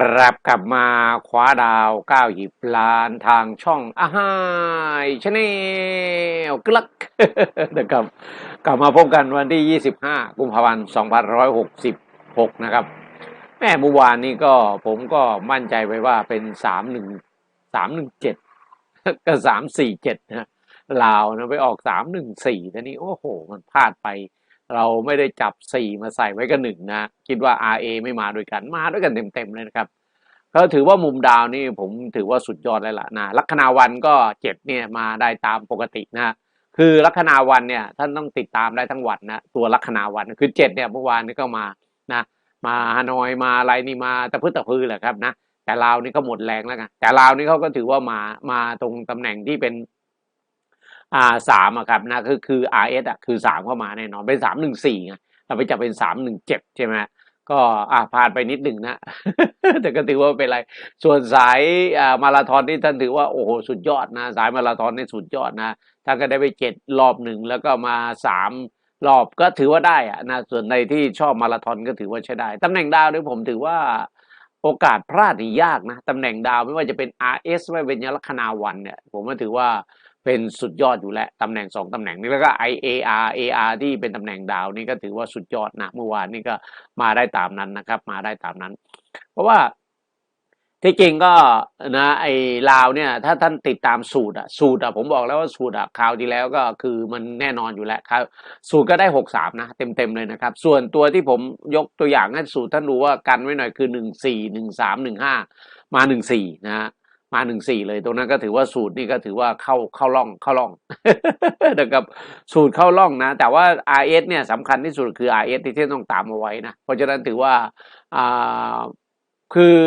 ครับกลับมาคว้าดาวก้าวหยิบล้านทางช่องอาหายชาแนลกลักนะครับ กลับมาพบกันวันที่ 25 กุมภาพันธ์2566 นะครับ แม่เมื่อวานนี้ก็ผมก็มั่นใจไปว่าเป็น 31 317 ก็ 347นะลาวนะไปออก 314ทีนี้ โอ้โห มันพลาดไป เราไม่ได้จับ 4 มาใส่ไว้กับหนึ่งนะ คิดว่า RA ไม่มาด้วยกันมาด้วยกันเต็มๆเลยนะครับก็ถือว่ามุมดาวนี่ผมถือว่าสุดยอดเลยล่ะนะลัคนาวันก็เจ็ดเนี่ยมาได้ตามปกตินะคือลัคนาวันเนี่ยท่านต้องติดตามได้ทั้งวันนะตัวลัคนาวันคือเจ็ดเนี่ยเมื่อวานนี้ก็มานะมาฮานอยมาอะไรนี่มาตะพื้นตะพื้นแหละครับนะแต่ลาวนี่ก็หมดแรงแล้วกันแต่ลาวนี่เขาก็ถือว่ามามาตรงตำแหน่งที่เป็น อ่าสามอะครับนะคือคือ RS อะคือสามเข้ามาแน่นอนเป็นสามหนึ่งสี่ไงเราไปจับเป็นสามหนึ่งเจ็ดใช่ไหมก็อ่าพลาดไปนิดหนึ่งนะ แต่ก็ถือว่าเป็นไร ส่วนสายอ่ามาราธอนนี่ท่านถือว่าโอ้โหสุดยอดนะ สายมาราธอนนี่สุดยอดนะท่านก็ได้ไปเจ็ดรอบหนึ่งแล้วก็มาสามรอบก็ถือว่าได้อะนะส่วนในที่ชอบมาราธอนก็ถือว่าใช้ได้ตำแหน่งดาวเนี่ยผมถือว่าโอกาสพลาดนี่ยากนะตำแหน่งดาวไม่ว่าจะเป็น RS ไม่ว่าเป็นยลัคนาวันเนี่ย ผมก็ถือว่า เป็นสุดยอดอยู่แล้วตำแหน่งสองตำแหน่งนี้แล้วก็ IAR AR ที่เป็นตำแหน่งดาวนี่ก็ถือว่าสุดยอดนะเมื่อวานนี่ก็มาได้ตามนั้นนะครับ มาได้ตามนั้น เพราะว่าที่จริงก็นะไอ้ลาวเนี่ย ถ้าท่านติดตามสูตรอะสูตรอะผมบอกแล้วว่าสูตรอะคราวที่แล้วก็คือมันแน่นอนอยู่แล้วครับ สูตรก็ได้หกสามนะเต็มเต็มๆเลยนะครับ ส่วนตัวที่ผมยกตัวอย่างให้สูตรท่านดูว่ากันไว้หน่อยคือหนึ่งสี่หนึ่งสามหนึ่งห้ามาหนึ่งสี่นะฮะ มาหนึ่งสี่เลย ตรงนั้นก็ถือว่าสูตรนี่ก็ถือว่าเข้าเข้าร่องเข้าร่องนะครับสูตรเข้าร่องนะ แต่ว่า RS เนี่ยสำคัญที่สุดคือ RS ที่ที่ต้องตามเอาไว้นะ เพราะฉะนั้นถือว่าอ่าคือ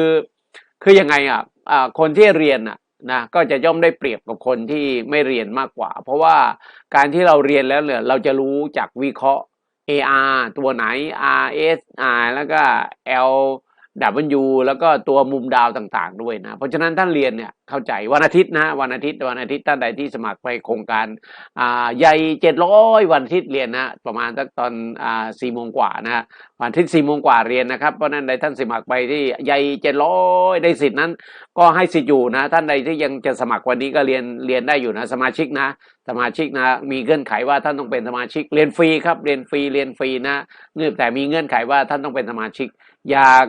คือยังไงอะอ่าคนที่เรียนอะนะก็จะย่อมได้เปรียบกับคนที่ไม่เรียนมากกว่า เพราะว่าการที่เราเรียนแล้วเนี่ยเราจะรู้จากวิเคราะห์ AR ตัวไหน RS R แล้วก็ L W แล้วก็ตัวมุมดาวต่างๆ ด้วยนะ เพราะฉะนั้นท่านเรียนเนี่ยเข้าใจวันอาทิตย์นะวันอาทิตย์วันอาทิตย์ท่านใดที่สมัครไปโครงการอ่าใหญ่เจ็ดร้อยวันอาทิตย์เรียนนะประมาณสักตอนอ่าสี่โมงกว่านะวันอาทิตย์สี่โมงกว่าเรียนนะครับเพราะนั้นใดท่านสมัครไปที่ใหญ่เจ็ดร้อยได้สิทธินั้น ก็ให้สิทธิ์อยู่นะ ท่านใดที่ยังจะสมัครวันนี้ก็เรียนเรียนได้อยู่นะ สมาชิกนะสมาชิกนะมีเงื่อนไขว่าท่านต้องเป็นสมาชิกเรียนฟรีครับเรียนฟรีเรียนฟรีนะเงื่อนแต่มีเงื่อนไขว่าท่านต้องเป็นสมาชิก อยาก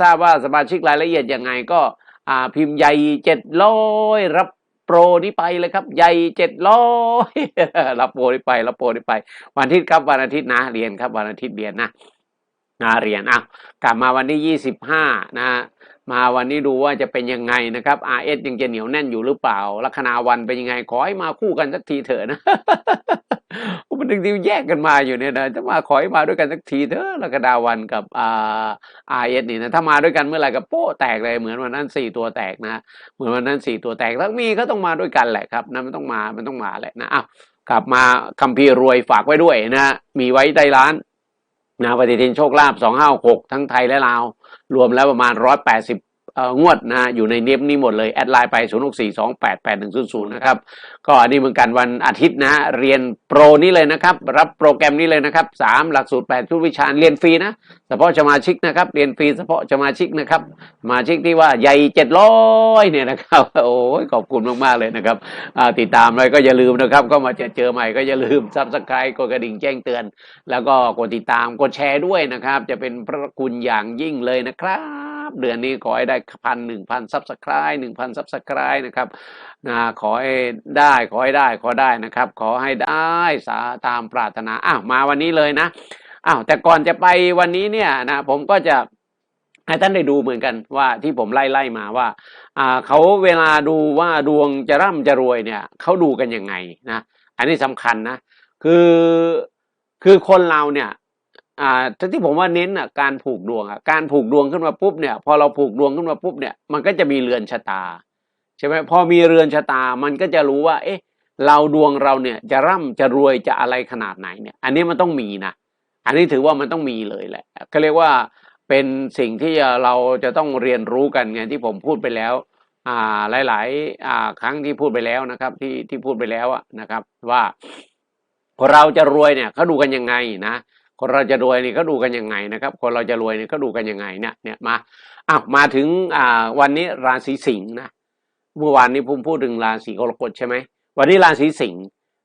ทราบว่าสมาชิกรายละเอียดยังไงก็พิมพ์ใหญ่เจ็ดร้อยรับโปรนี้ไปเลยครับ ใหญ่เจ็ดร้อยรับโปรนี้ไปรับโปรนี้ไป วันอาทิตย์ครับวันอาทิตย์นะเรียนครับวันอาทิตย์เรียนนะนะเรียนอะกลับมาวันที่ยี่สิบห้านะมาวันนี้ดูว่าจะเป็นยังไงนะครับ RS ยังจะเหนียวแน่นอยู่หรือเปล่าลัคนาวันเป็นยังไงขอให้มาคู่กันสักทีเถอะนะ มันดึงดิวแยกกันมาอยู่เนี่ยนะจะมาขอให้มาด้วยกันสักทีเถอะลัคนาวันกับอ่า RS นี่นะถ้ามาด้วยกันเมื่อไหร่กับโป๊ะแตกเลยเหมือนวันนั้นสี่ตัวแตกนะเหมือนวันนั้นสี่ตัวแตกทั้งมีก็ต้องมาด้วยกันแหละครับนะมันต้องมามันต้องมาแหละนะอ้าวกลับมาคัมภีร์รวยฝากไว้ด้วยนะมีไว้ใต้ร้านนะปฏิทินโชคลาภสองห้าหกทั้งไทยและลาวรวมแล้วประมาณร้อยแปดสิบ งวดนะอยู่ในเน็บนี้หมดเลย แอดไลน์ไป 0 6 4 2 8 8 1 0 0 นะครับ ก็อันนี้เหมือนกันวันอาทิตย์นะ เรียนโปรนี้เลยนะครับ รับโปรแกรมนี้เลยนะครับสามหลักสูตรแปดทุกวิชาเรียนฟรีนะ เฉพาะสมาชิกนะครับ เรียนฟรีเฉพาะสมาชิกนะครับสมาชิกที่ว่าใหญ่เจ็ดร้อยเนี่ยนะครับ โอ้ยขอบคุณมาก ๆ เลยนะครับ ติดตามเลยก็อย่าลืมนะครับ ก็มาเจอเจอใหม่ก็อย่าลืมซับสไครต์กดกระดิ่งแจ้งเตือน แล้วก็กดติดตามกดแชร์ด้วยนะครับ จะเป็นพระคุณอย่างยิ่งเลยนะครับ เดือนนี้ขอให้ได้พันหนึ่งพันซับสไครต์หนึ่งพันซับสไครต์นะครับนะขอให้ได้ขอให้ได้ขอได้นะครับ ขอให้ได้สาตามปรารถนาอ้าวมาวันนี้เลยนะอ้าวแต่ก่อนจะไปวันนี้เนี่ยนะผมก็จะให้ท่านได้ดูเหมือนกันว่าที่ผมไล่ไล่มาว่าอ่าเขาเวลาดูว่าดวงจะร่ำจะรวยเนี่ยเขาดูกันยังไงนะอันนี้สำคัญนะคือคือคนเราเนี่ย อ่าที่ผมว่าเน้นอะการผูกดวงอะการผูกดวงขึ้นมาปุ๊บเนี่ย พอเราผูกดวงขึ้นมาปุ๊บเนี่ยมันก็จะมีเรือนชะตาใช่ไหมพอมีเรือนชะตามันก็จะรู้ว่า เอ๊ะ เราดวงเราเนี่ยจะร่ำจะรวยจะอะไรขนาดไหนเนี่ย อันนี้มันต้องมีนะอันนี้ถือว่ามันต้องมีเลยแหละก็เรียกว่าเป็นสิ่งที่เราจะต้องเรียนรู้กันไงที่ผมพูดไปแล้วอ่าหลายๆอ่าครั้งที่พูดไปแล้วนะครับ ที่ที่พูดไปแล้วอะนะครับ ว่าเราจะรวยเนี่ยเขาดูกันยังไงนะ คนเราจะรวยนี่เขาดูกันยังไงนะครับ คนเราจะรวยนี่เขาดูกันยังไงเนี่ยเนี่ยมาอะมาถึงอ่าวันนี้ราศีสิงห์นะเมื่อวานนี้ผมพูดถึงราศีกรกฎใช่ไหมวันนี้ราศีสิงห์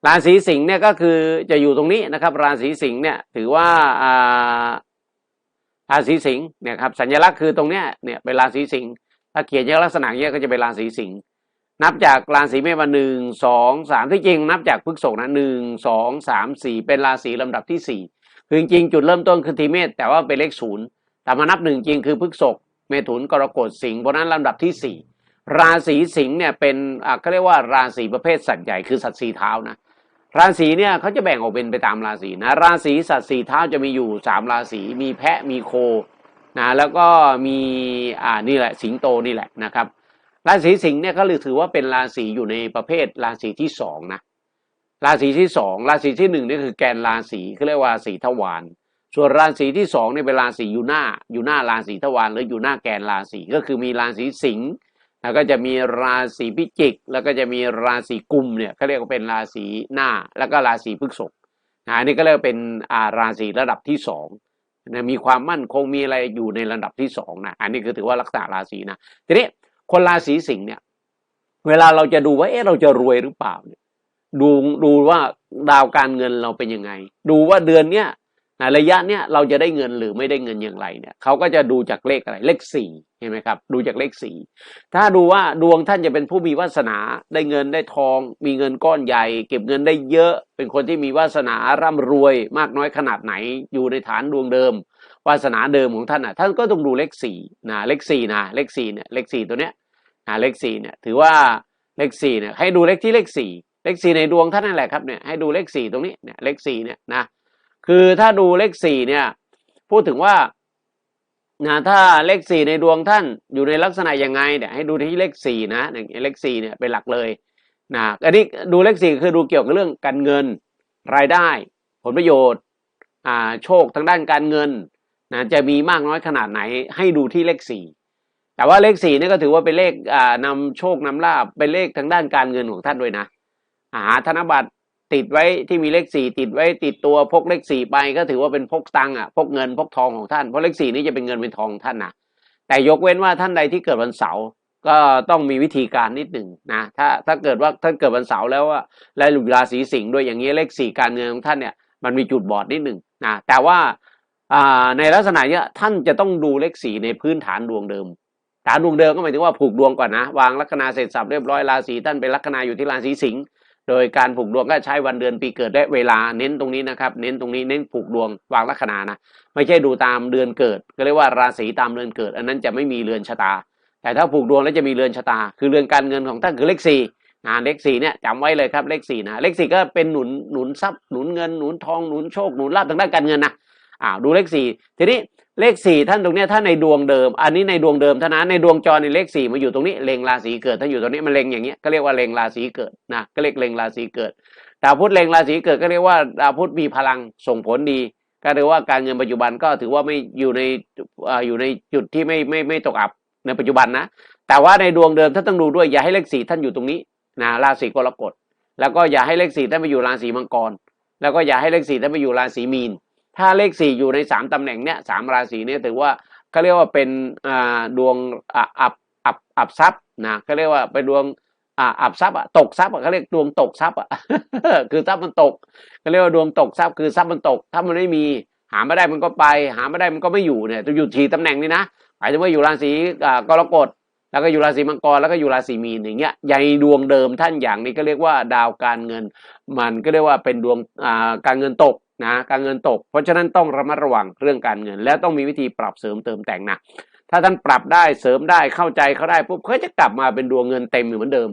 ราศีสิงห์เนี่ยก็คือจะอยู่ตรงนี้นะครับ ราศีสิงห์เนี่ยถือว่าอ่าราศีสิงห์เนี่ยครับสัญลักษณ์คือตรงเนี้ยเนี่ยเป็นราศีสิงห์ถ้าเขียนลักษณะเนี้ยก็จะเป็นราศีสิงห์นับจากราศีเมษมาหนึ่งสองสามที่จริงนับจากพฤษภนะหนึ่งสองสามสี่เป็นราศีลำดับที่สี่ คือจริงๆจุดเริ่มต้นคือทีเมษแต่ว่าเป็นเลขศูนย์แต่มานับหนึ่งจริงคือพฤกษภเมถุนกรกฎสิงห์เพราะนั้นลำดับที่สี่ราศีสิงห์เนี่ยเป็นอะเขาเรียกว่าราศีประเภทสัตว์ใหญ่คือสัตว์สีเท้านะราศีเนี่ยเขาจะแบ่งออกเป็นไปตามราศีนะราศีสัตว์สีเท้าจะมีอยู่สามราศีมีแพะมีโคนะแล้วก็มีอ่านี่แหละสิงโตนี่แหละนะครับ ราศีสิงห์เนี่ยก็เลยถือว่าเป็นราศีอยู่ในประเภทราศีที่สองนะ ราศีที่สองราศีที่หนึ่งนี่คือแกนราศีเขาเรียกว่าราศีทวารส่วนราศีที่สองเนี่ยเป็นราศีอยู่หน้า อยู่หน้าราศีทวารหรืออยู่หน้าแกนราศีก็คือมีราศีสิงห์แล้วก็จะมีราศีพิจิก แล้วก็จะมีราศีกุมเนี่ยเขาเรียกว่าเป็นราศีหน้า แล้วก็ราศีพฤษภอันนี้ก็เรียกว่าเป็นอาราศีระดับที่สองนะมีความมั่นคงมีอะไรอยู่ในระดับที่สองนะอันนี้คือถือว่าลักษณะราศีนะทีนี้คนราศีสิงห์เนี่ย เวลาเราจะดูว่าเอ๊ะเราจะรวยหรือเปล่าเนี่ย ดูดูว่าดาวการเงินเราเป็นยังไง ดูว่าเดือนเนี้ยนระยะเนี้ยเราจะได้เงินหรือไม่ได้เงินอย่างไรเนี่ยเขาก็จะดูจากเลขอะไรเลขสี่เห็นไหมครับ ดูจากเลขสี่ถ้าดูว่าดวงท่านจะเป็นผู้มีวาสนาได้เงินได้ทอง มีเงินก้อนใหญ่ เก็บเงินได้เยอะ เป็นคนที่มีวาสนาร่ำรวย มากน้อยขนาดไหนอยู่ในฐานดวงเดิม วาสนาเดิมของท่านอะท่านก็ต้องดูเลขสี่นะเลขสี่นะเลขสี่เนี่ยเลขสี่ตัวเนี้ยอ่าเลขสี่เนี่ยถือว่าเลขสี่เนี่ยให้ดูเลขที่เลขสี่ เลขสี่ในดวงท่านนั่นแหละครับเนี่ยให้ดูเลขสี่ตรงนี้เนี่ยเลขสี่เนี่ยนะคือถ้าดูเลขสี่เนี่ย พูดถึงว่านะถ้าเลขสี่ในดวงท่านอยู่ในลักษณะยังไงเนี่ยให้ดูที่เลขสี่นะเนี่ยเลขสี่เนี่ยเป็นหลักเลยนะอันนี้ดูเลขสี่คือดูเกี่ยวกับเรื่องการเงินรายได้ ผลประโยชน์อ่าโชคทางด้านการเงินนะจะมีมากน้อยขนาดไหน ให้ดูที่เลขสี่แต่ว่าเลขสี่นี่ก็ถือว่าเป็นเลขอ่านำโชคนำลาบเป็นเลขทางด้านการเงินของท่านด้วยนะ หาธนบัตรติดไว้ที่มีเลขสี่ติดไว้ติดตัวพกเลขสี่ไปก็ถือว่าเป็นพกตังค์อะพกเงินพกทองของท่านเพราะเลขสี่นี่จะเป็นเงินเป็นทองท่านนะแต่ยกเว้นว่าท่านใดที่เกิดวันเสาร์ก็ต้องมีวิธีการนิดหนึ่งนะถ้าถ้าเกิดว่าท่านเกิดวันเสาร์แล้วว่าและหลุราศีสิงห์ด้วยอย่างนี้เลขสี่การเงินของท่านเนี่ยมันมีจุดบอดนิดหนึ่งนะแต่ว่าในลักษณะเนี้ยท่านจะต้องดูเลขสี่ในพื้นฐานดวงเดิม ฐานดวงเดิมก็หมายถึงว่าผูกดวงก่อนนะ วางลัคนาเสร็จสับเรียบร้อยราศีท่านเป็นลัคนาอยู่ที่ราศีสิงห์ โดยการผูกดวงก็ใช้วันเดือนปีเกิดและเวลาเน้นตรงนี้นะครับ เน้นตรงนี้เน้นผูกดวงวางลัคนานะ ไม่ใช่ดูตามเดือนเกิด ก็เรียกว่าราศีตามเดือนเกิด อันนั้นจะไม่มีเรือนชะตา แต่ถ้าผูกดวงแล้วจะมีเรือนชะตา คือเรือนการเงินของท่านคือเลขสี่งานเลขสี่เนี่ยจำไว้เลยครับเลขสี่นะเลขสี่ก็เป็นหนุนหนุนทรัพย์หนุนเงินหนุนทองหนุนโชคหนุนลาภทางด้านการเงินนะ อ่าดูเลขสี่ทีนี้เลขสี่ท่านตรงเนี้ยถ้าในดวงเดิม อันนี้ในดวงเดิมท่านั้นในดวงจรในเลขสี่มาอยู่ตรงนี้เลงราศีเกิดถ้านอยู่ตรงนี้มันเลงอย่างเงี้ยก็เรียกว่าเลงราศีเกิดนะก็เรียกเลงราศีเกิดดาวพุธเลงราศีเกิดก็เรียกว่าดาวพุธมีพลังส่งผลดี ก็เรียกว่าการเงินปัจจุบันก็ถือว่าไม่อยู่ในอ่าอยู่ในจุดที่ไม่ไม่ไม่ตกอับในปัจจุบันนะ แต่ว่าในดวงเดิมท่านต้องดูด้วยอย่าให้เลขสี่ท่านอยู่ตรงนี้นะราศีกรกฎแล้วก็อย่าให้เลขสี่ท่านไปอยู่ราศีมังกร แล้วก็อย่าให้เลขสี่ท่านไปอยู่ราศีมีน ถ้าเลขสี่อยู่ในสามตำแหน่งเนี้ยสามราศีเนี้ยถือว่าเขาเรียกว่าเป็นดวงอับอับอับทรัพย์นะเขาเรียกว่าเป็นดวงอับทรัพย์ตกทรัพย์เขาเรียกดวงตกทรัพย์คือทรัพย์มันตกเขาเรียกว่าดวงตกทรัพย์คือทรัพย์มันตก ถ้ามันไม่มีหาไม่ได้มันก็ไป หาไม่ได้มันก็ไม่อยู่เนี่ยจะอยู่ทีตำแหน่งนี้นะหมายถึงว่าอยู่ราศีอ่ากรกฎแล้วก็อยู่ราศีมังกรแล้วก็อยู่ราศีมีนอย่างเงี้ยใหญ่ดวงเดิมท่านอย่างนี้ก็เรียกว่าดาวการเงิน มันก็เรียกว่าเป็นดวงการเงินตก นะการเงินตก เพราะฉะนั้นต้องระมัดระวังเรื่องการเงิน และต้องมีวิธีปรับเสริมเติมแต่งนะถ้าท่านปรับได้เสริมได้เข้าใจเขาได้ปุ๊บเขาจะกลับมาเป็นดวงเงินเต็มอยู่เหมือนเดิม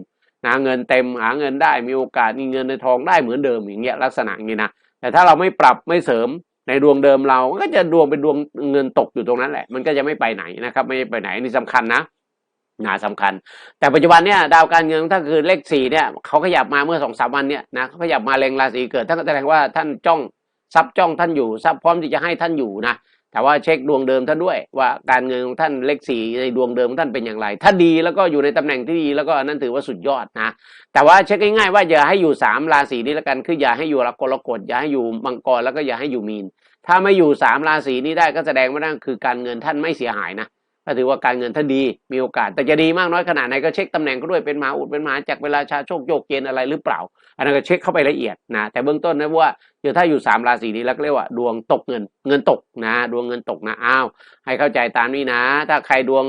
นะเงินเต็มหาเงินได้มีโอกาสมีเงินในทองได้เหมือนเดิมอย่างเงี้ยลักษณะนี้นะแต่ถ้าเราไม่ปรับไม่เสริมในดวงเดิมเราก็จะดวงเป็นดวงเงินตกอยู่ตรงนั้นแหละ มันก็จะไม่ไปไหนนะครับ ไม่ไปไหนนี่สำคัญนะนะสำคัญ แต่ปัจจุบันเนี่ยดาวการเงินถ้าคือเลขสี่เนี่ยเขาขยับมาเมื่อสองสามวันเนี่ยนะเขาขยับมาเล็งราศีเกิดท่านก็แสดงว่าท่านจ้อง ทรัพย์จ้องท่านอยู่ทรัพย์พร้อมที่จะให้ท่านอยู่นะแต่ว่าเช็คดวงเดิมท่านด้วย ว่าการเงินของท่านเลขสี่ในดวงเดิมของท่านเป็นอย่างไร ถ้าดีแล้วก็อยู่ในตำแหน่งที่ดีแล้วก็นั่นถือว่าสุดยอดนะ แต่ว่าเช็คง่ายๆว่าอย่าให้อยู่สามราศีนี้แล้วกันคืออย่าให้อยู่กรกฎอย่าให้อยู่มังกรแล้วก็อย่าให้อยู่มีน ถ้าไม่อยู่สามราศีนี้ได้ก็แสดงว่านั่นคือการเงินท่านไม่เสียหายนะ ถือว่าการเงินท่านดีมีโอกาส แต่จะดีมากน้อยขนาดไหนก็เช็คตำแหน่งก็ด้วยเป็นมหาอุดเป็นมหาจากรเวลาชาโชคโยกเกณฑ์อะไรหรือเปล่า อันนั้นก็เช็คเข้าไปละเอียดนะแต่เบื้องต้นนะว่าเดี๋ยวถ้าอยู่สามราศีนี้แล้วก็เรียกว่าดวงตกเงินเงินตกนะ ดวงเงินตกนะอ้าวให้เข้าใจตามนี้นะ ถ้าใครดวง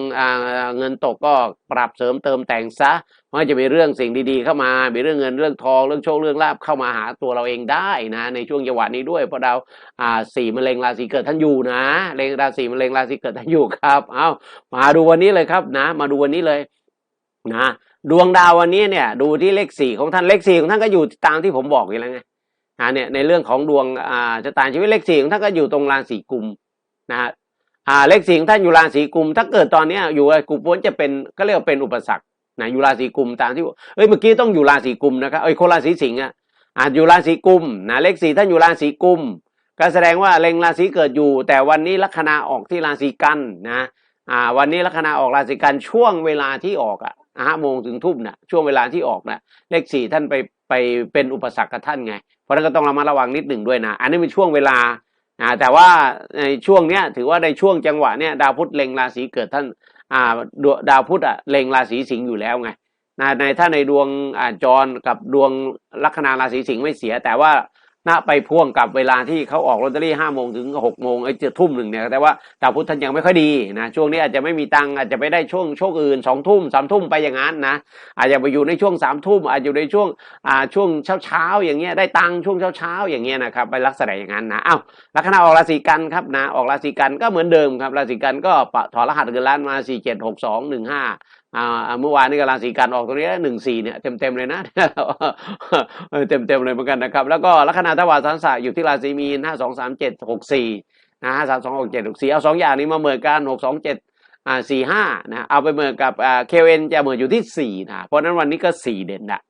เงินตกก็ปรับเสริมเติมแต่งซะ มันจะมีเรื่องสิ่งดีๆเข้ามา มีเรื่องเงินเรื่องทองเรื่องโชคเรื่องลาภเข้ามาหาตัวเราเองได้นะ ในช่วงจังหวะนี้ด้วยเพราะดาวอ่าสี่มะเร็งราศีเกิดท่านอยู่นะเร็งราศีมะเร็งราศีเกิดท่านอยู่ครับเอามาดูวันนี้เลยครับนะ มาดูวันนี้เลยนะดวงดาววันนี้เนี่ย ดูที่เลขสี่ของท่านเลขสี่ของท่านก็อยู่ตามที่ผมบอกอยู่แล้วไงอ่าเนี่ยในเรื่องของดวงอ่าชะตาชีวิตเลขสี่ของท่านก็อยู่ตรงราศีกุมนะฮะอ่าเลขสี่ของท่านอยู่ราศีกุม ถ้าเกิดตอนนี้อยู่กุมพ้นจะเป็นก็เรียกว่าเป็นอุปสรรค นะอยู่ราศีกุมตามที่เอ้ยเมื่อกี้ต้องอยู่ราศีกุมนะครับเอ้ยคนราศีสิงห์อะอ่าอยู่ราศีกุมนะเลขสี่ท่านอยู่ราศีกุมก็แสดงว่าเล็งราศีเกิดอยู่ แต่วันนี้ลัคนาออกที่ราศีกันนะอ่าวันนี้ลัคนาออกราศีกันช่วงเวลาที่ออกอะห้าโมงถึงทุ่มน่ะช่วงเวลาที่ออกน่ะเลขสี่ท่านไปไปเป็นอุปสรรคกับท่านไง เพราะฉะนั้นก็ต้องระมัดระวังนิดหนึ่งด้วยนะ อันนี้เป็นช่วงเวลาอ่าแต่ว่าในช่วงเนี้ยถือว่าในช่วงจังหวะเนี้ยดาวพุธเล็งราศีเกิดท่าน อ่าดวดาวพุธอะเล็งราศีสิงห์อยู่แล้วไงในถ้าในดวงอ่าจรกับดวงลัคนาราศีสิงห์ไม่เสียแต่ว่า ณไปพ่วงกับเวลาที่เขาออกลอตเตอรี่ห้าโมงถึงหกโมงไอ้เจ็ดทุ่มหนึ่งเนี่ยแต่ว่าดาวพุธท่านยังไม่ค่อยดีนะช่วงนี้อาจจะไม่มีตังอาจจะไปได้ช่วงช่วงอื่นสองทุ่มสามทุ่มไปอย่างนั้นนะอาจจะไปอยู่ในช่วงสามทุ่มอาจจะอยู่ในช่วงอ่าช่วงเช้าเช้าอย่างเงี้ยได้ตังช่วงเช้าเช้าอย่างเงี้ยนะครับไปลักษณะอย่างนั้นนะอ้าวลัคนาออกราศีกันครับนะออกราศีกันก็เหมือนเดิมครับราศีกันก็ถอดรหัสเงินล้านมาสี่เจ็ดหกสองหนึ่งห้า เมื่อวานนี้ก็ราศีกันออกตรงนี้หนึ่งสี่เนี่ยเต็มเต็มเลยนะเต็มเต็มเลยเหมือนกันนะครับ แล้วก็ลัคนาทวารสันสะอยู่ที่ราศีมีนห้าสองสามเจ็ดหกสี่นะห้าสามสองหกเจ็ดหกสี่เอาสองอย่างนี้มาเหมือนกันหกสองเจ็ดอ่าสี่ห้านะเอาไปเหมือนกับอ่าเคเอนจะเหมือนอยู่ที่สี่นะเพราะฉะนั้นวันนี้ก็สี่เด่นนะ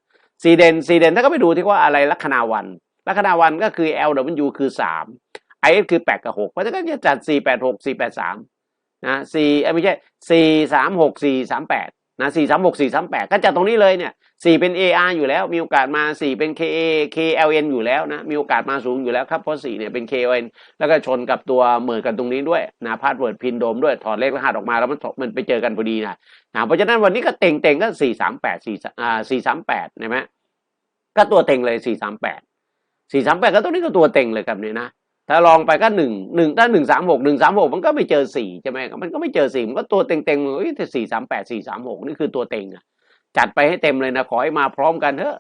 สี่เด่นสี่เด่นถ้าก็ไปดูที่ว่าอะไรลัคนาวันลัคนาวันก็คือ L W คือสาม I S คือแปดกับหกเพราะฉะนั้นก็จะจัดสี่แปดหกสี่แปดสาม นะสี่ไม่ใช่สี่สามหกสี่สามแปดนะสี่สามหกสี่สามแปดก็จัดตรงนี้เลยเนี่ยสี่เป็น AR อยู่แล้ว มีโอกาสมาสี่เป็น KA KLN อยู่แล้วนะมีโอกาสมาสูงอยู่แล้วครับเพราะสี่เนี่ยเป็น KLN แล้วก็ชนกับตัวเหมือนกันตรงนี้ด้วยนะพาสเวิร์ดพินโดมด้วยถอดเลขรหัสออกมาแล้วมันมันไปเจอกันพอดีนะนะเพราะฉะนั้นวันนี้ก็เต็งเต็งก็สี่สามแปดสี่อ่าสี่สามแปดใช่ไหมก็ตัวเต็งเลยสี่สามแปดสี่สามแปดก็ตัวนี้ก็ตัวเต็งเลยครับเนี่ยนะ ถ้าลองไปก็หนึ่งหนึ่งถ้าหนึ่งสามหกหนึ่งสามหกมันก็ไม่เจอสี่ใช่ไหมมันก็ไม่เจอสี่มันก็ตัวเต็งเต็งเอ้ยแต่สี่สามแปดสี่สามหกนี่คือตัวเต็งอะจัดไปให้เต็มเลยนะขอให้มาพร้อมกันเถอะ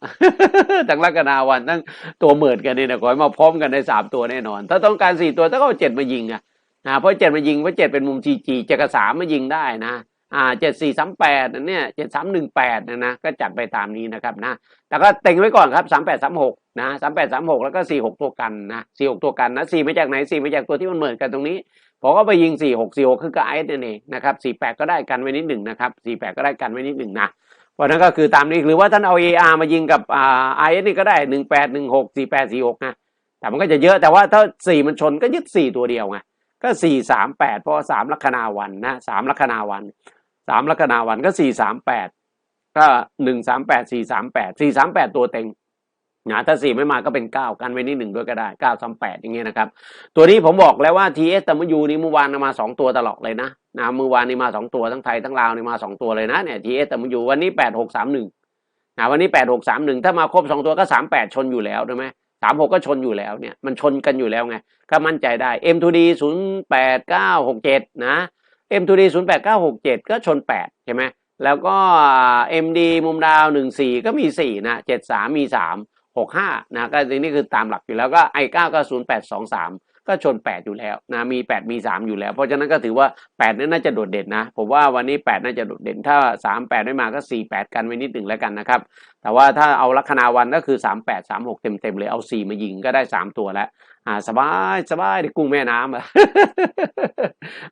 ทั้งลัคนาวันทั้งตัวเหมือนกันนี่นะขอให้มาพร้อมกันในสามตัวแน่นอน ถ้าต้องการสี่ตัวถ้าก็เอาเจ็ดมายิงอะนะเพราะเจ็ดมายิงเพราะเจ็ดเป็นมุมจีจีเจ็ดกับสามมายิงได้นะอ่าเจ็ดสี่สามแปดเนี่ยเจ็ดสามหนึ่งแปดนะนะก็จัดไปตามนี้นะครับนะแต่ก็เต็งไว้ก่อนครับสามแปดสามหก นะสามแปดสามหกแล้วก็สี่หกตัวกันนะสี่หกตัวกันนะสี่มาจากไหนสี่มาจากตัวที่มันเหมือนกันตรงนี้ผมก็ไปยิงสี่หกสี่หกคือกับไอซ์นั่นเองนะครับสี่แปดก็ได้กันไว้นิดหนึ่งนะครับสี่แปดก็ได้กันไว้นิดหนึ่งนะเพราะนั้นก็คือตามนี้หรือว่าท่านเอาเออาร์มายิงกับอ่าไอซ์นี่ก็ได้หนึ่งแปดหนึ่งหกสี่แปดสี่หกนะแต่มันก็จะเยอะแต่ว่าถ้าสี่มันชนก็ยึดสี่ตัวเดียวไงก็สี่สามแปดเพราะสามลัคนาวันนะสามลัคนาวันสามลัคนาวันก็สี่สามแปดก็หนึ่งสามแปดสี่สามแปดสี่สามแปดตัวเต็ง นะถ้าสี่ไม่มาก็เป็นเก้ากันไว้นิดหนึ่งด้วยก็ได้เก้าสามแปดอย่างเงี้ยนะครับ ตัวนี้ผมบอกแล้วว่าทีเอสตมยูนี่เมื่อวานมาสองตัวตลอดเลยนะนะเมื่อวานนี้มาสองตัวทั้งไทยทั้งลาวนี่มาสองตัวเลยนะเนี่ยทีเอสตมยูวันนี้แปดหกสามหนึ่งนะวันนี้แปดหกสามหนึ่งถ้ามาครบสองตัวก็สามแปดชนอยู่แล้วใช่ไหมสามหกก็ชนอยู่แล้วเนี่ยมันชนกันอยู่แล้วไงก็มั่นใจได้ M2D ศูนย์แปดเก้าหกเจ็ดนะ M2D ศูนย์แปดเก้าหกเจ็ดก็ชนแปดใช่ไหมแล้วก็ MD มุมดาวหนึ่งสี่ก็มีสี่นะเจ็ดสามมีสาม หกห้านะก็นี่คือตามหลักอยู่แล้วก็ไอเก้าก็ศูนย์แปดสองสามก็ชนแปดอยู่แล้วนะมีแปดมีสามอยู่แล้ว เพราะฉะนั้นก็ถือว่าแปดนี่น่าจะโดดเด่นนะ ผมว่าวันนี้แปดน่าจะโดดเด่น ถ้าสามแปดไม่มาก็สี่แปดกันไว้นิดหนึ่งแล้วกันนะครับ แต่ว่าถ้าเอาลัคนาวันก็คือสามแปดสามหกเต็มเต็มๆเลยเอาสี่มายิงก็ได้สามตัวแล้วอ่าสบายสบายในกุ้งแม่น้ำอะ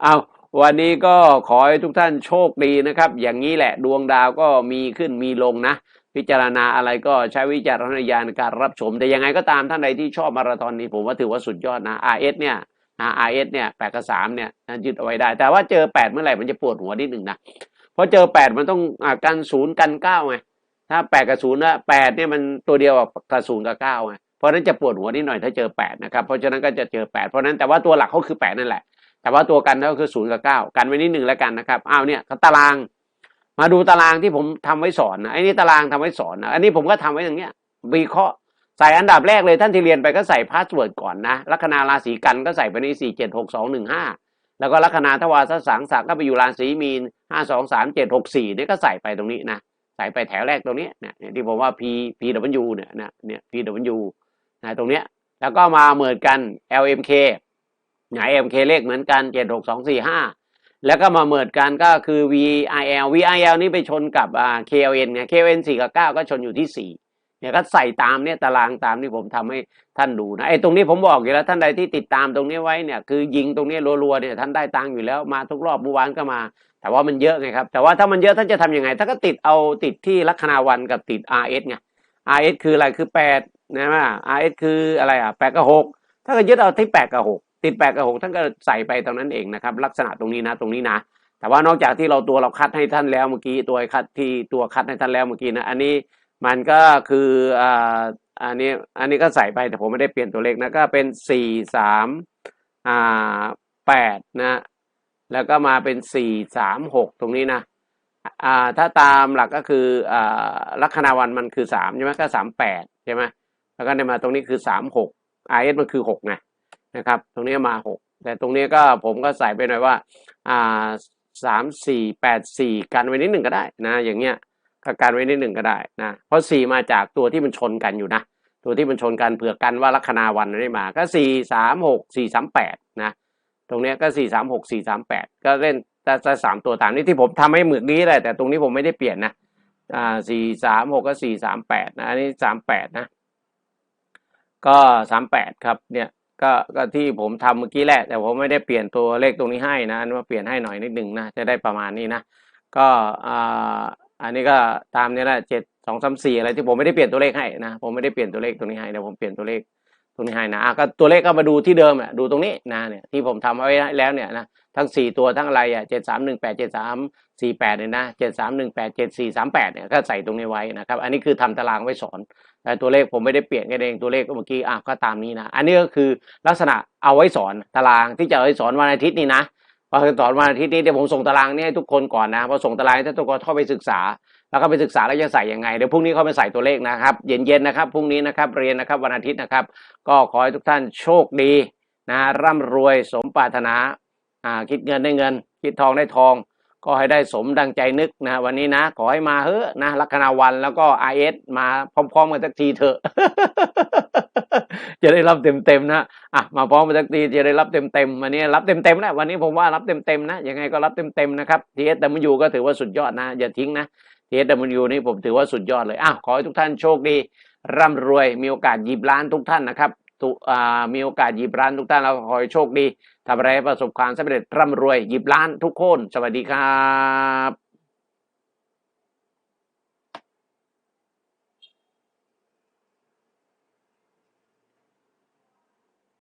เอาวันนี้ก็ขอให้ทุกท่านโชคดีนะครับ อย่างนี้แหละดวงดาวก็มีขึ้นมีลงนะ พิจารณาอะไรก็ใช้วิจารณญาณในการรับชม แต่ยังไงก็ตามท่านใดที่ชอบมาราธอนนี้ผมว่าถือว่าสุดยอดนะ RS เนี่ยนะ RS เนี่ยแปดกับสามเนี่ยยึดเอาไว้ได้ แต่ว่าเจอแปดเมื่อไหร่มันจะปวดหัวนิดหนึ่งนะเพราะเจอแปดมันต้องอ่ากันศูนย์กันเก้าไงถ้าแปดกับศูนย์นะแปดเนี่ยมันตัวเดียวกับศูนย์กับเก้าไงเพราะนั้นจะปวดหัวนิดหน่อยถ้าเจอแปดนะครับเพราะฉะนั้นก็จะเจอแปดเพราะฉะนั้นแต่ว่าตัวหลักเขาคือแปดนั่นแหละ แต่ว่าตัวกันก็คือศูนย์กับเก้ากันไว้นิดหนึ่งแล้วกันนะครับอ้าวเนี่ยตาราง มาดูตารางที่ผมทำไว้สอนนะไอ้นี่ตารางทำไว้สอนนะอันนี้ผมก็ทำไว้อย่างเงี้ยวิเคราะห์ใส่อันดับแรกเลยท่านที่เรียนไปก็ใส่พาสเวิร์ดก่อนนะลัคนาราศีกันก็ใส่ไปในสี่เจ็ดหกสองหนึ่งห้าแล้วก็ลัคนาทวารสังสักก็ไปอยู่ราศีมีนห้าสองสามเจ็ดหกสี่นี่ก็ใส่ไปตรงนี้นะใส่ไปแถวแรกตรงนี้เนี่ยเนี่ยที่ผมว่า P P W เนี่ยนะเนี่ย P W นะตรงเนี้ยแล้วก็มาเหมือนกัน L M K ไหน M K เลขเหมือนกันเจ็ดหกสองสี่ห้า แล้วก็มาเมิดกันก็คือ VIL VIL นี่ไปชนกับอ่า KLN ไง KLN 4 กับ 9 ก็ชนอยู่ที่ 4 เนี่ยก็ใส่ตามเนี่ยตารางตามที่ผมทำให้ท่านดูนะไอ้ตรงนี้ผมบอกอยู่แล้วท่านใดที่ติดตามตรงนี้ไว้เนี่ยคือยิงตรงนี้รัวๆเนี่ยท่านได้ตังค์อยู่แล้วมาทุกรอบเมื่อวานก็มา แต่ว่ามันเยอะไงครับ แต่ว่าถ้ามันเยอะท่านจะทำยังไงถ้าก็ติดเอาติดที่ลัคนาวันกับติด RS ไง RS คืออะไรคือ8นะว่า RS คืออะไรอะ8กับ6ถ้าก็ยึดเอาที่8กับ6 ติด8กับ6ท่านก็ใส่ไปตรงนั้นเองนะครับ ลักษณะตรงนี้นะตรงนี้นะ แต่ว่านอกจากที่เราตัวเราคัดให้ท่านแล้วเมื่อกี้ตัวคัดที่ตัวคัดให้ท่านแล้วเมื่อกี้นะอันนี้มันก็คืออ่าอันนี้อันนี้ก็ใส่ไปแต่ผมไม่ได้เปลี่ยนตัวเลขนะก็เป็นสี่สามอ่าแปดนะแล้วก็มาเป็นสี่สามหกตรงนี้นะอ่าถ้าตามหลักก็คืออ่าลัคนาวันมันคือสามใช่ไหมก็สามแปดใช่ไหมแล้วก็ได้มาตรงนี้คือสามหกไอเอสมันคือหกไง นะครับ ตรงนี้มาหกแต่ตรงนี้ก็ผมก็ใส่ไปหน่อยว่าอ่าสามสี่แปดสี่กันไว้นิดหนึ่งก็ได้นะ อย่างเงี้ยก็กันไว้นิดหนึ่งก็ได้นะ เพราะสี่มาจากตัวที่มันชนกันอยู่นะ ตัวที่มันชนกันเผื่อกันว่าลัคนาวันไม่ได้มา ก็สี่สามหกสี่สามแปดนะ ตรงเนี้ยก็สี่สามหกสี่สามแปดก็เล่นจะจะสามตัวตามนี้ที่ผมทำให้หมึกนี้แหละแต่ตรงนี้ผมไม่ได้เปลี่ยนนะอ่าสี่สามหกก็สี่สามแปดนะ อันนี้สามแปดนะ ก็สามแปดครับเนี่ย ก็ก็ที่ผมทำเมื่อกี้แหละ แต่ผมไม่ได้เปลี่ยนตัวเลขตรงนี้ให้นะอันนี้มาเปลี่ยนให้หน่อยนิดหนึ่งนะจะได้ประมาณนี้นะ ก็อ่าอันนี้ก็ตามนี้แหละเจ็ดสองสามสี่อะไรที่ผมไม่ได้เปลี่ยนตัวเลขให้นะผมไม่ได้เปลี่ยนตัวเลขตรงนี้ให้เดี๋ยวผมเปลี่ยนตัวเลข รงนี้ให้นะ,ะก็ตัวเลขก็มาดูที่เดิมอะดูตรงนี้นะเนี่ยที่ผมทำเอาไว้แล้วเนี่ยนะทั้งสี่ตัวทั้งอะไรอะเจ็ดสามหนึ่งแปดเจ็ดสามสี่แปดเนี่ยนะเจ็ดสามหนึ่งแปดเจ็ดสี่สามแปดเนี่ยก็ใส่ตรงนี้ไว้นะครับ อันนี้คือทำตารางไว้สอนแต่ตัวเลขผมไม่ได้เปลี่ยนกันเองตัวเลขเมื่อกี้อะก็ตามนี้นะ อันนี้ก็คือลักษณะเอาไว้สอนตารางที่จะเอาไว้สอนวันอาทิตย์นี่นะ พอสอนวันอาทิตย์นี้เดี๋ยวผมส่งตารางนี้ให้ทุกคนก่อนนะพอส่งตารางให้ทุกคนเข้าไปศึกษา แล้วก็ไปศึกษาแล้วจะใส่ยังไงเดี๋ยวพรุ่งนี้เขาไปใส่ตัวเลขนะครับ เย็นๆนะครับพรุ่งนี้นะครับเรียนนะครับวันอาทิตย์นะครับ ก็ขอให้ทุกท่านโชคดีนะร่ำรวยสมปรารถนาอ่าคิดเงินได้เงิน คิดทองได้ทอง ก็ให้ได้สมดังใจนึกนะวันนี้นะ ขอให้มาเฮ้อนะลัคนาวันแล้วก็ RS มาพร้อมๆกันสักทีเถอะ จะได้รับเต็มๆนะอะมาพร้อมกันสักทีจะได้รับเต็มๆวันนี้รับเต็มๆแล้ววันนี้ผมว่ารับเต็มๆนะยังไงก็รับเต็มๆนะครับ TSW ก็ถือว่าสุดยอดนะอย่าทิ้งนะ TSW นี่ผมถือว่าสุดยอดเลยอ้าวขอให้ทุกท่านโชคดี ร่ำรวยมีโอกาสหยิบล้านทุกท่านนะครับตุอ่ามีโอกาสหยิบล้านทุกท่านแล้วก็ขอให้โชคดีทำอะไรประสบความสำเร็จร่ำรวยหยิบล้านทุกคน สวัสดีครับ